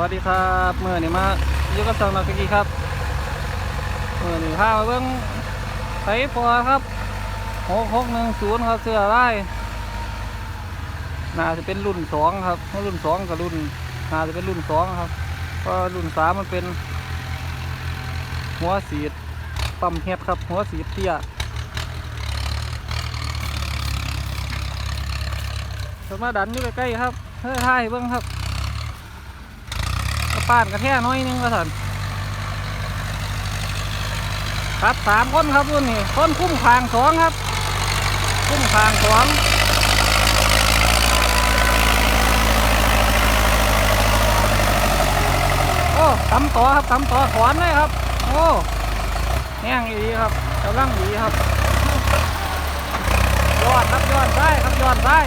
วัสดีครับเมื่อนี้มาอยู่กับสองนักกีครับเมื่อนี้พามาเบิ่งไสปอครับหกหกหนึ่งศูนย์ครับเสื้อลายน่าจะเป็นรุ่นสองครับรุ่นสองกับรุ่นน่าจะเป็นรุ่นสองครับเพราะรุ่นสามมันเป็น หัวสีดปั๊มเฮ็ดครับ หัวสีดเตี้ยจะมาดันอยู่ใกล้ๆครับเฮ้ยท่ายเบิ่งครับ ปานกระแท่น้อยนึงก็สันครับสามคนครับรุ่นนี้คนคุ้มคางสองครับ คุ้มคางสองโอ้ตำต่อครับตำต่อขวานเลยครับ โอ้แห้งดีครับกำลังดีครับยอดครับยอดไส้ครับยอดไส้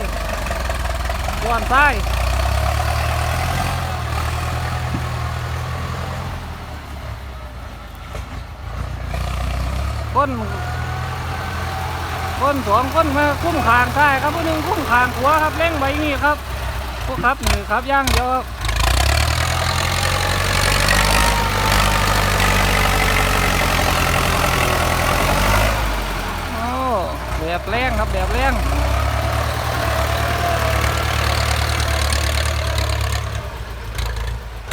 ยอดไส้ คนคนสองคนมาคุ้มคางซ้ายครับผู้หนึ่งคุ้มคางขวาครับเล่งใบนี่ครับพวกครับนี่ครับย่างเดียวครับโอ้แบบแรงครับแบบแรง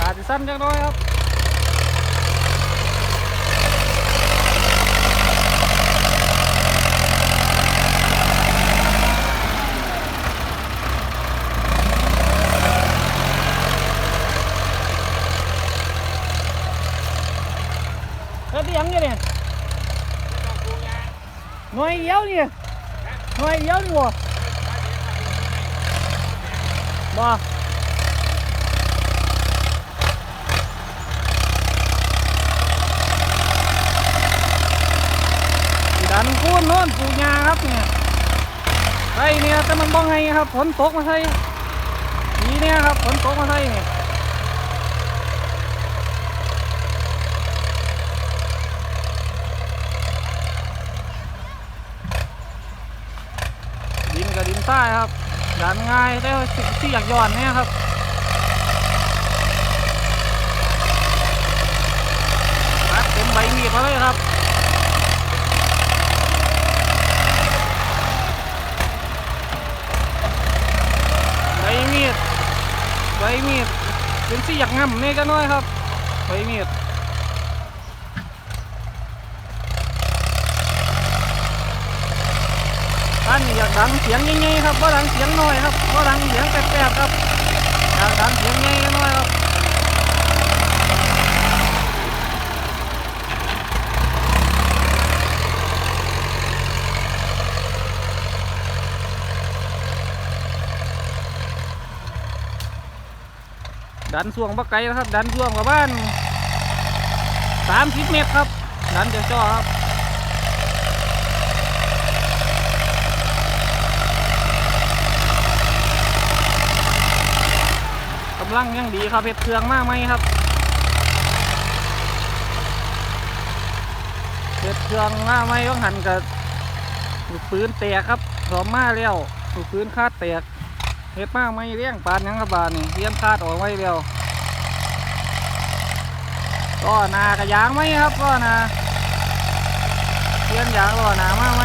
อาจจะสั้นจังน้อยครับ Có tiếng như này Nói yếu đi Nói yếu đi bộ Bò Đánh cuốn luôn phụ nhà ครับเนี่ยไอ้เนี่ยแต่มันบ้องให้ครับฝนตกมาใส่นีเนี่ยครับฝนตกมาใส่เนี่ย ดินกับดิน ใต้ครับดันง่ายได้ที่อยากย้อนเนี่ยครับตัดเต็มใบมีดมาเลยครับใบมีดใบมีดเป็นที่อยากง่ำนี่กันน้อยครับใบมีดานอยากดังเสียงยิ่ๆครับว่าดังเสียงน้อยครับว่าดังเสียงแปลกๆครับอยากดังเสียงยิ่งๆน้อยครับดันช่วงบักไก่นะครับ ดันช่วงประมาณสามสิบเมตรครับ ดันเจ้าจ้อครับำลังยังดีครับเพชรเครื่องมากไหมครับเพชรเครื่องมากไหมต้องหันกับลูกปืนแตกครับพร้อมมาแล้วลูกปืนคาดแตกเฮ็ดมากไหมเลี้ยงปานยังครับานนี่เลี้ยงคาดออกไว้แล้วก็นากระยางไหมครับก็นาเลี้ยงยางก็นามากไหม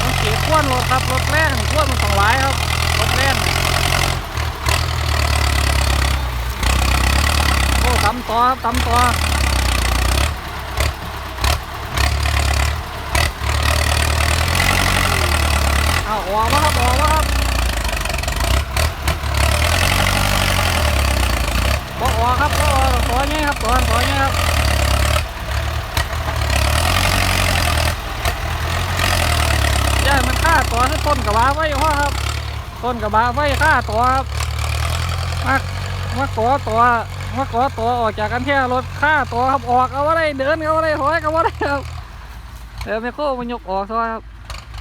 ต้องเก็บ ขวนรถครับรถแรงขวนมันต้องหลายครับรถแรงโอ้ตำต่อครับตำต่อเอาออกมาครับออกมาครับบอกออกครับบอกออกต่อไงครับต่อต่อไงครับ ย่า ตัวที่ต้นกับบาไว้พ่อครับ ต้นกับบาไว้ฆ่าตัวครับมามาก่อตัวมาก่อตัวออกจากกันแค่รถฆ่าตัวครับออกเอาอะไรเดินเอาอะไรถอยเอาอะไรครับเดี๋ยวไม่โค้มันยกออกซะครับ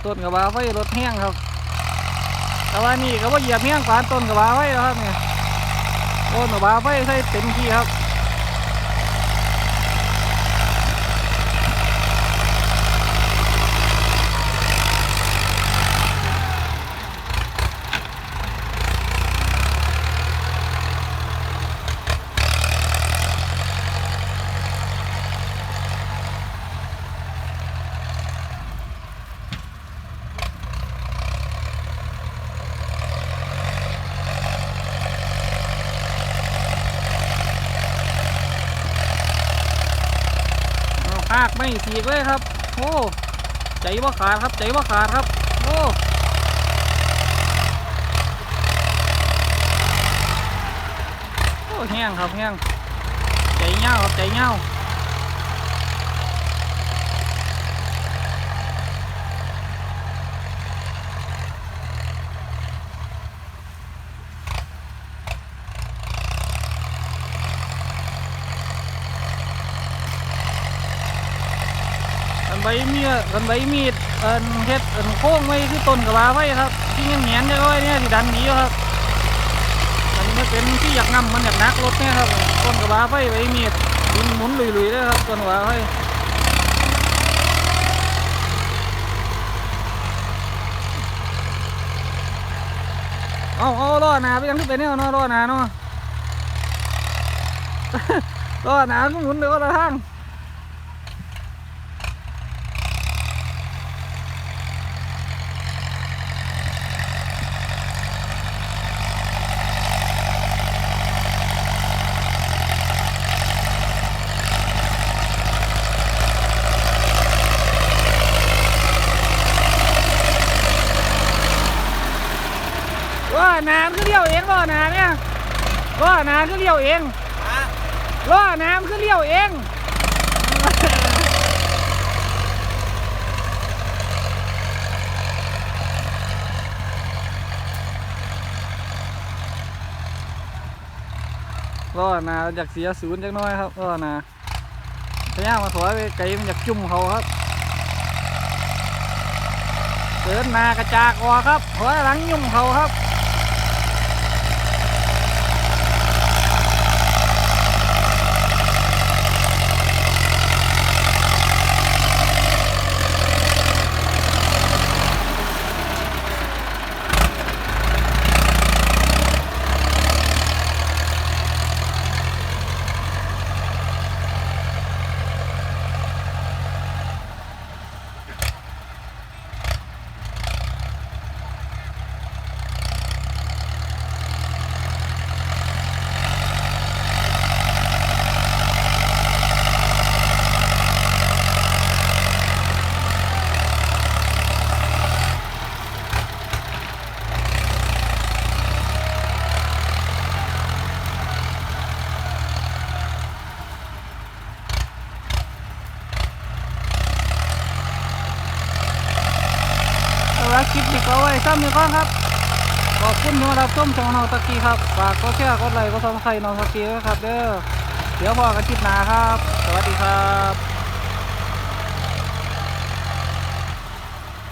ต้นกับบาไว้รถแห้งครับ แต่ว่านี่ก็ว่าเหยียบแห้งฝานต้นกับบาไว้แล้วครับเนี่ยต้นกับบาไว้ใส่เต็มที่ครับากไม่สีกเลยครับ โอ้ใจว่าขาดครับใจว่าขาดครับ โอ้โอ้แห้งครับแห้งใจเงาครับใจเงา ใบมีดอันใบมีดเอันเฮ็ดเอันโค้งไว้คือต้นกระบาไว้ครับ ที่ยังเหนียนจะร้อยเนี่ยที่ดันดีครับอันนี้เป็นที่อยากนำมันอยากนักรถเนี่ยครับต้นกระบาไฟใบมีดดินหมุนลุยๆเลยครับต้นกระบาไฟเอาเอาล้อหนาไปยังที่เป็นเนี่ยเนาะล้อหนาเนาะล้อหนาก็หมุนเดี๋ยวละทางล้อหนามันคือเลี้ยวเองล้อ หนาเนี่ยล้อหนาคือเลี้ยวเองล้อหนามันคือเลี้ยวเองล้อหนาอยากเสียศูนย์จักหน้อยครับล้อหนาพยายามมาถอยไปไกลมันอยากจุ่มเขาครับเดินหนากระจากออกครับถอยหลังยุ่มเขาครับาละคลิปนี้ก็เอาไว้ซ้ำอีกครั้งครับขอบคุณที่มารับชมช่องน้องตะกี้ครับฝากก็แชร์กดไลค์กดซับสไครต์น้องตะกี้ด้วยครับ เด้อเดี๋ยวพอกันคลิปหน้าครับ สวัสดีครับ